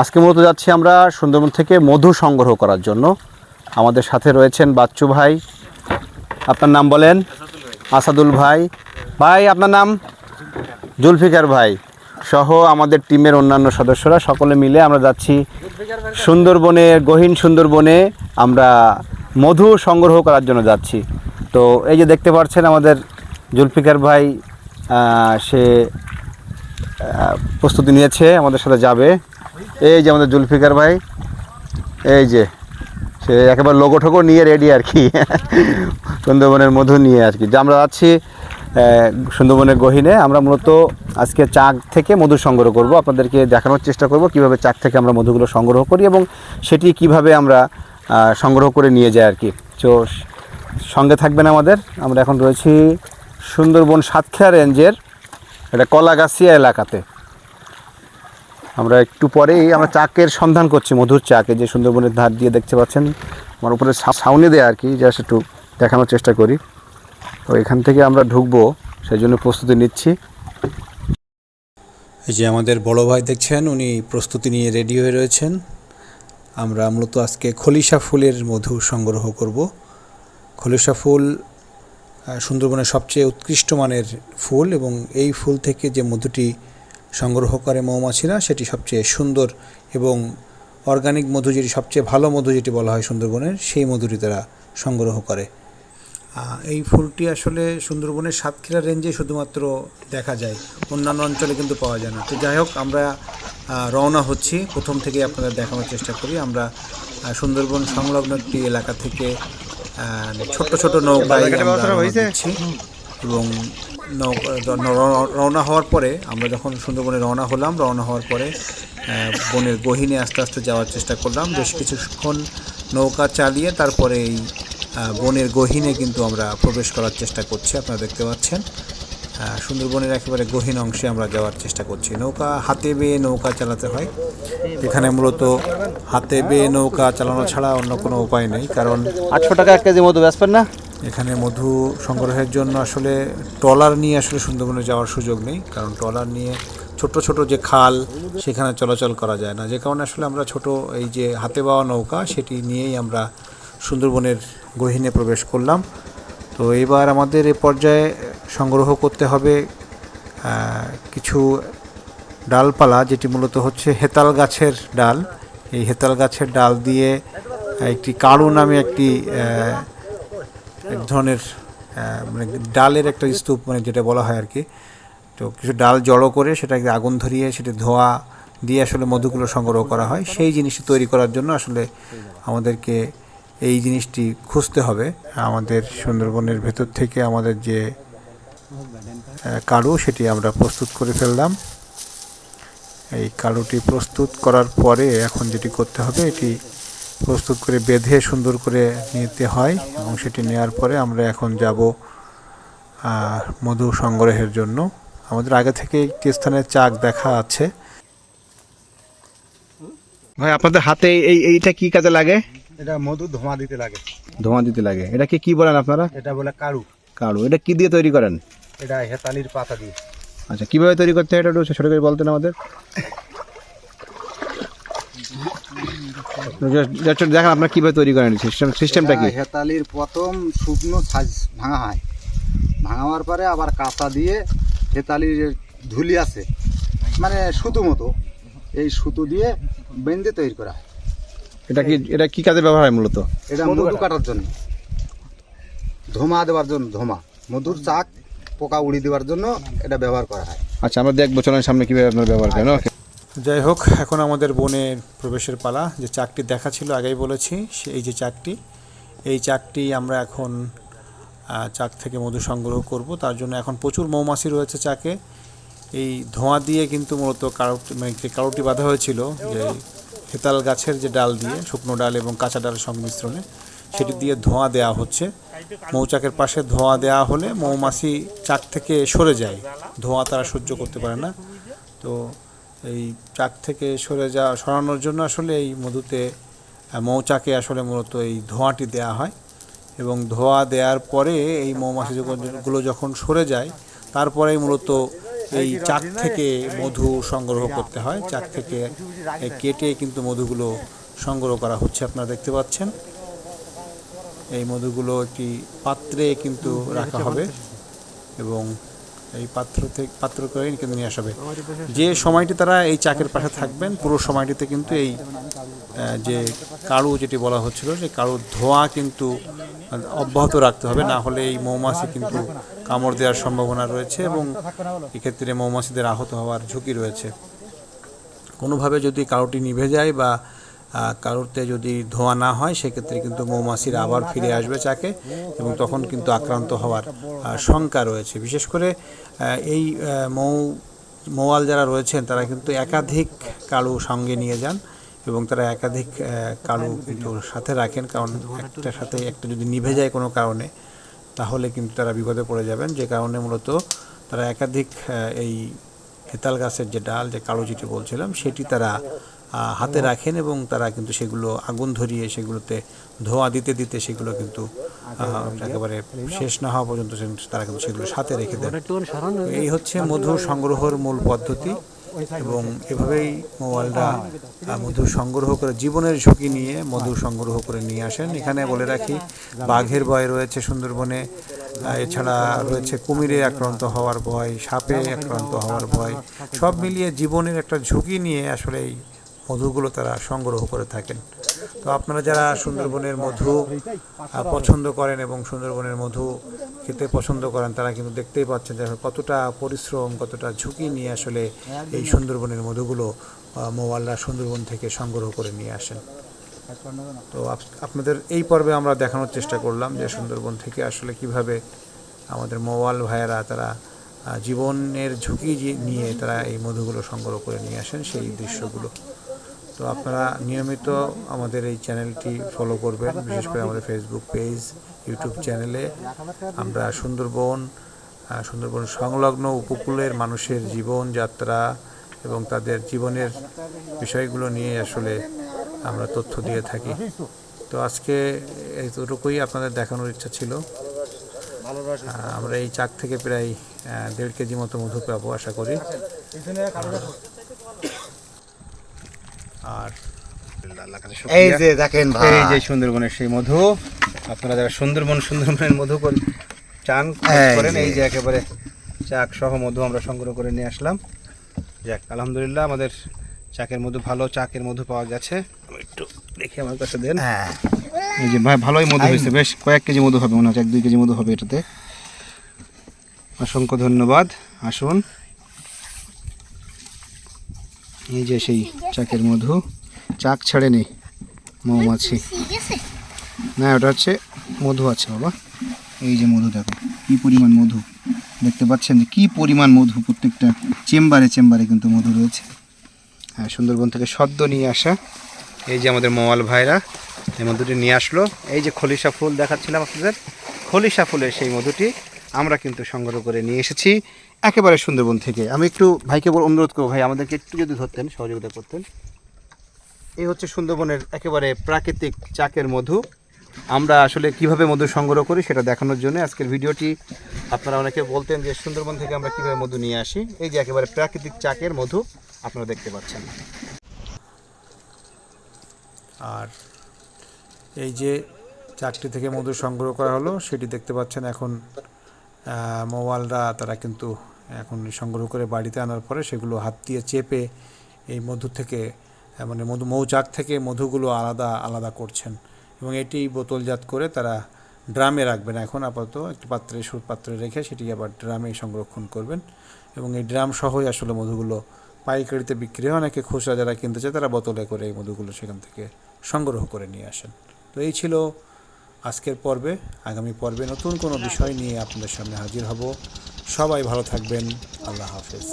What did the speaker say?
আজকে মূলত যাচ্ছি আমরা সুন্দরবন থেকে মধু সংগ্রহ করার জন্য। আমাদের সাথে রয়েছেন বাচ্চু ভাই। আপনার নাম বলেন? আসাদুল ভাই। ভাই, আপনার নাম? জুলফিকার ভাই সহ আমাদের টিমের অন্যান্য সদস্যরা সকলে মিলে আমরা যাচ্ছি সুন্দরবনে, গহীন সুন্দরবনে আমরা মধু সংগ্রহ করার জন্য যাচ্ছি। তো এই যে দেখতে পাচ্ছেন আমাদের জুলফিকার ভাই সে প্রস্তুতি নিয়েছে, আমাদের সাথে যাবে। এই যে আমাদের জুলফিকার ভাই এই যে সে একেবারে লোগো ঠোকো নিয়ে রেডি আর কি। সুন্দরবনের মধু নিয়ে আর কি। যে আমরা আহ, সুন্দরবনের গহিনে। আমরা মূলত আজকে চাক থেকে মধু সংগ্রহ করব। আপনাদেরকে দেখানোর চেষ্টা করব কীভাবে চাক থেকে আমরা মধুগুলো সংগ্রহ করি এবং সেটি কীভাবে আমরা সংগ্রহ করে নিয়ে যাই আর কি। তো সঙ্গে থাকবেন আমাদের। আমরা এখন রয়েছি সুন্দরবন সাতক্ষীরা রেঞ্জের এটা কলাগাছিয়া এলাকাতে। আমরা একটু পরেই আমরা চাকের সন্ধান করছি, মধুর চাকে, যে সুন্দরবনের ধার দিয়ে দেখতে পাচ্ছেন। আমার উপরে সা- ছাউনি দেয় আর কি জাস্ট একটু দেখানোর চেষ্টা করি। তো এখান থেকে আমরা ঢুকবো, সেই জন্য প্রস্তুতি নিচ্ছি। এই যে আমাদের বড় ভাই দেখছেন, উনি প্রস্তুতি নিয়ে রেডি হয়ে রয়েছেন। আমরা মূলত আজকে খলিশা ফুলের মধু সংগ্রহ করব। খলিশা ফুল সুন্দরবনের সবচেয়ে উৎকৃষ্ট মানের ফুল এবং এই ফুল থেকে যে মধুটি সংগ্রহ করে মৌমাছিরা সেটি সবচেয়ে সুন্দর এবং অর্গানিক মধু যেটি সবচেয়ে ভালো মধু যেটি বলা হয় সুন্দরবনের সেই মধুটি তারা সংগ্রহ করে। এই ফুলটি আসলে সুন্দরবনের সাতক্ষীরা রেঞ্জে শুধুমাত্র দেখা যায় অন্যান্য অঞ্চলে কিন্তু পাওয়া যায় না। তো যাই হোক আমরা রওনা হচ্ছি। প্রথম থেকে আপনাদের দেখানোর চেষ্টা করি। আমরা সুন্দরবন সংলগ্ন একটি এলাকা থেকে ছোট্ট ছোট নৌকায় আমরা এবং রওনা হওয়ার পরে, আমরা যখন সুন্দরবনে রওনা হলাম, রওনা হওয়ার পরে বনের গহিনে আস্তে আস্তে যাওয়ার চেষ্টা করলাম। বেশ কিছুক্ষণ নৌকা চালিয়ে তারপরে এই বনের গহিনে কিন্তু আমরা প্রবেশ করার চেষ্টা করছি, আপনারা দেখতে পাচ্ছেন। সুন্দরবনের একেবারে গহীন অংশে আমরা যাওয়ার চেষ্টা করছি। নৌকা হাতে বেয়ে নৌকা চালাতে হয়। এখানে মূলত হাতে বেয়ে নৌকা চালানো ছাড়া অন্য কোনো উপায় নেই, কারণ আটশো টাকা এক কেজি মতো বেচবেন না? এখানে মধু সংগ্রহের জন্য আসলে ট্রলার নিয়ে আসলে সুন্দরবনে যাওয়ার সুযোগ নেই, কারণ ট্রলার নিয়ে ছোট ছোট যে খাল, সেখানে চলাচল করা যায় না। যে কারণে আসলে আমরা ছোট এই যে হাতে বাওয়া নৌকা, সেটি নিয়েই আমরা সুন্দরবনের গহীনে প্রবেশ করলাম। তো এবার আমাদের এ পর্যায়ে সংগ্রহ করতে হবে কিছু ডালপালা, যেটি মূলত হচ্ছে হেতাল গাছের ডাল। এই হেতাল গাছের ডাল দিয়ে একটি কারু নামে একটি এক ধরনের মানে ডালের একটা স্তূপ মানে যেটা বলা হয় আর কি তো কিছু ডাল জড়ো করে সেটাকে আগুন ধরিয়ে সেটা ধোয়া দিয়ে আসলে মধুগুলো সংগ্রহ করা হয়। সেই জিনিসটি তৈরি করার জন্য আসলে আমাদেরকে এই জিনিসটি খুঁজতে হবে। আমাদের সুন্দরবনের ভেতর থেকে আমাদের যে কারু সেটি আমরা প্রস্তুত করে ফেললাম। এই কারুটি প্রস্তুত করার পরে এখন যেটি করতে হবে এটি প্রস্তুত করে বেঁধে সুন্দর করে নিতে হয় এবং সেটি নেওয়ার পরে আমরা এখন যাব মধু সংগ্রহের জন্য। আমাদের আগে থেকে একটি স্থানে চাক দেখা আছে। ভাই আপনাদের হাতে এই এইটা কি কাজে লাগে? এটা মধু ধোঁয়া দিতে লাগে। ধোঁয়া দিতে লাগে। এটাকে কি বলেন আপনারা? এটা বলে কারু। কারু। এটা কি দিয়ে তৈরি করেন? এটা হেতালির পাতা দিয়ে। আচ্ছা কীভাবে তৈরি করতে হয় এটা একটু ছোট করে বলতেন আমাদের। Just দেখান আপনার কীভাবে তৈরি করেন সিস্টেম সিস্টেমটা কি? হেতালির প্রথম শুকনো সাজ ভাঙা হয়। ভাঙাবার পরে আবার কাঁচা দিয়ে হেতালির যে ধুলি আছে মানে সুতো মতো এই সুতো দিয়ে বেঁধে তৈরি করা হয়। এটা কি এটা কি কাজে ব্যবহার হয় মূলত? এটা মধু কাটার জন্য। ধোমা দেওয়ার জন্য ধোমা। মধুর চাক পোকা উড়ি দেওয়ার জন্য এটা ব্যবহার করা হয়। আচ্ছা আমরা দেখব চলেন সামনে কীভাবে আপনারা ব্যবহার করেন। ওকে যাই হোক, এখন আমাদের বনের প্রবেশের পালা। যে চাকটি দেখা ছিল, আগেই বলেছি এই যে চাকটি, এই চাকটি আমরা এখন চাক থেকে মধু সংগ্রহ করব। তার জন্য এখন প্রচুর মৌমাছি রয়েছে চাকে। এই ধোঁয়া দিয়ে কিন্তু মূলত কারোটি মানে যে কারোটি বাঁধা হয়েছিল, যে হেতাল গাছের যে ডাল দিয়ে, শুকনো ডাল এবং কাঁচা ডালের সংমিশ্রণে, সেটি দিয়ে ধোঁয়া দেওয়া হচ্ছে। মৌচাকের পাশে ধোঁয়া দেওয়া হলে মৌমাছি চাক থেকে সরে যায়। ধোঁয়া তারা সহ্য করতে পারে না। তো এই চাক থেকে সরে যাওয়া সরানোর জন্য আসলে এই মধুতে মৌচাকে আসলে মূলত এই ধোঁয়াটি দেওয়া হয় এবং ধোঁয়া দেওয়ার পরে এই মৌমাছি গুলো যখন সরে যায়, তারপরেই মূলত এই চাক থেকে মধু সংগ্রহ করতে হয়। চাক থেকে কেটে কিন্তু মধুগুলো সংগ্রহ করা হচ্ছে, আপনারা দেখতে পাচ্ছেন। এই মধুগুলো একটি পাত্রে কিন্তু রাখা হবে এবং এই পাত্র থেকে পাত্র করে কিন্তু নিয়ে আসবে যে সময়টি তারা এই চাকের পাশে থাকবেন পুরো সময়টিতে কিন্তু এই যে কাড়ু যেটি বলা হচ্ছিল সেই কাড়ুর ধোঁয়া কিন্তু অব্যাহত রাখতে হবে না হলে এই মৌমাছি কিন্তু কামড় দেওয়ার সম্ভাবনা রয়েছে এবং এক্ষেত্রে মৌমাছিদের আহত হওয়ার ঝুঁকি রয়েছে। কোনোভাবে যদি কারোটি নিভে যায় বা কারোরতে যদি ধোঁয়া না হয়, সেক্ষেত্রে কিন্তু মৌমাছিরা আবার ফিরে আসবে চাকে এবং তখন কিন্তু আক্রান্ত হওয়ার শঙ্কা রয়েছে। বিশেষ করে এই মৌ, মৌয়াল যারা রয়েছেন, তারা কিন্তু একাধিক কালু সঙ্গে নিয়ে যান এবং তারা একাধিক কালু কিন্তু সাথে রাখেন। কারণ একটার সাথে একটা যদি নিভে যায় কোনো কারণে, তাহলে কিন্তু তারা বিপদে পড়ে যাবেন। যে কারণে মূলত তারা একাধিক এই হেতাল গাছের যে ডাল, যে কালো যেটি বলছিলাম, সেটি তারা হাতে রাখেন এবং তারা কিন্তু সেগুলো আগুন ধরিয়ে সেগুলোতে ধোঁয়া দিতে দিতে সেগুলো কিন্তু একেবারে শেষ না হওয়া পর্যন্ত তারা কিন্তু সেগুলো সাথে রেখে দেন। এই হচ্ছে মধু সংগ্রহের মূল পদ্ধতি এবং এভাবেই মোবাইলরা মধু সংগ্রহ করে জীবনের ঝুঁকি নিয়ে মধু সংগ্রহ করে নিয়ে আসেন। এখানে বলে রাখি, বাঘের ভয় রয়েছে সুন্দরবনে এছাড়া রয়েছে কুমিরে আক্রান্ত হওয়ার ভয়, সাপে আক্রান্ত হওয়ার ভয়, সব মিলিয়ে জীবনের একটা ঝুঁকি নিয়ে আসলে এই মধুগুলো তারা সংগ্রহ করে থাকেন। তো আপনারা যারা সুন্দরবনের মধু পছন্দ করেন এবং সুন্দরবনের মধু খেতে পছন্দ করেন, তারা কিন্তু দেখতেই পাচ্ছেন যে কতটা পরিশ্রম, কতটা ঝুঁকি নিয়ে আসলে এই সুন্দরবনের মধুগুলো মোয়াল্লা সুন্দরবন থেকে সংগ্রহ করে নিয়ে আসেন। তো আপনাদের এই পর্বে আমরা দেখানোর চেষ্টা করলাম যে সুন্দরবন থেকে আসলে কীভাবে আমাদের মোয়াল ভাইয়েরা তারা জীবনের ঝুঁকি নিয়ে তারা এই মধুগুলো সংগ্রহ করে নিয়ে আসেন, সেই দৃশ্যগুলো। তো আপনারা নিয়মিত আমাদের এই চ্যানেলটি ফলো করবেন, বিশেষ করে আমাদের ফেসবুক পেজ ইউটিউব চ্যানেলে আমরা সুন্দরবন সুন্দরবন সংলগ্ন উপকূলের মানুষের জীবনযাত্রা এবং তাদের জীবনের বিষয়গুলো নিয়ে আসলে আমরা তথ্য দিয়ে থাকি। তো আজকে এইটুকুই আপনাদের দেখানোর ইচ্ছা ছিল। আমরা এই চাক থেকে প্রায় দেড় কেজি মতো মধু পাবো, আশা করি। আর এই যে দেখেন ভাই। এই যে সুন্দরবনের সেই মধু। আপনারা যারা সুন্দরবন সুন্দরবনের মধু চান করেন এই যে একেবারে চাক সহ মধু আমরা সংগ্রহ করে নিয়ে আসলাম। যাক আলহামদুলিল্লাহ আমাদের চাকের মধু ভালো চাকের মধু পাওয়া গেছে। একটু দেখি আমার কাছে দেন। হ্যাঁ। এই যে ভাই ভালোই মধু হয়েছে। বেশ কয়েক কেজি মধু হবে মনে হচ্ছে এক দুই কেজি মধু হবে এটাতে। অসংখ্য ধন্যবাদ। আসুন। এই যে সেই চাকের মধু। চাক ছাড়েনি মৌমাছি। না, ওটা হচ্ছে মধু আছে বাবা। এই যে মধু দেখো, কি পরিমাণ মধু। দেখতে পাচ্ছেন যে কি পরিমাণ মধু, প্রত্যেকটা চেম্বারে চেম্বারে কিন্তু মধু রয়েছে। হ্যাঁ সুন্দরবন থেকে সদ্য নিয়ে আসা এই যে আমাদের মোয়াল ভাইরা এই মধুটি নিয়ে আসলো। এই যে খলিশা ফুল দেখাচ্ছিলাম আপনাদের। খলিশা ফুলের সেই মধুটি আমরা কিন্তু সংগ্রহ করে নিয়ে এসেছি। একেবারে সুন্দরবন থেকে। আমি একটু ভাইকে বল- অনুরোধ করব, ভাই, আমাদেরকে একটু যদি ধরতেন, সহযোগিতা করতেন। এই হচ্ছে সুন্দরবনের একেবারে প্রাকৃতিক চাকের মধু। আমরা আসলে কীভাবে মধু সংগ্রহ করি সেটা দেখানোর জন্য আজকের ভিডিওটি। আপনারা অনেকে বলতেন যে সুন্দরবন থেকে আমরা কীভাবে মধু নিয়ে আসি। এই যে একেবারে প্রাকৃতিক চাকের মধু, আপনারা দেখতে পাচ্ছেন। আর এই যে চাকটি থেকে মধু সংগ্রহ করা হলো, সেটি দেখতে পাচ্ছেন এখন মোবাইলরা তারা কিন্তু এখন সংগ্রহ করে বাড়িতে আনার পরে সেগুলো হাত দিয়ে চেপে এই মধু থেকে মানে মধু মৌচাক থেকে মধুগুলো আলাদা আলাদা করছেন। এবং এটি বোতলজাত করে তারা ড্রামে রাখবেন। এখন আপাতত একটি পাত্রে, সুর পাত্রে রেখে সেটি আবার ড্রামে সংরক্ষণ করবেন। এবং এই ড্রাম সহই আসলে মধুগুলো পাইকারিতে বিক্রি হয়। অনেকে খুচরা যারা কিনতে চায় তারা বোতলে করে এই মধুগুলো সেখান থেকে সংগ্রহ করে নিয়ে আসেন। তো এই ছিল আজকের পর্বে, আগামী পর্বে নতুন কোনো বিষয় নিয়ে আপনাদের সামনে হাজির হব। সবাই ভালো থাকবেন। আল্লাহ হাফেজ।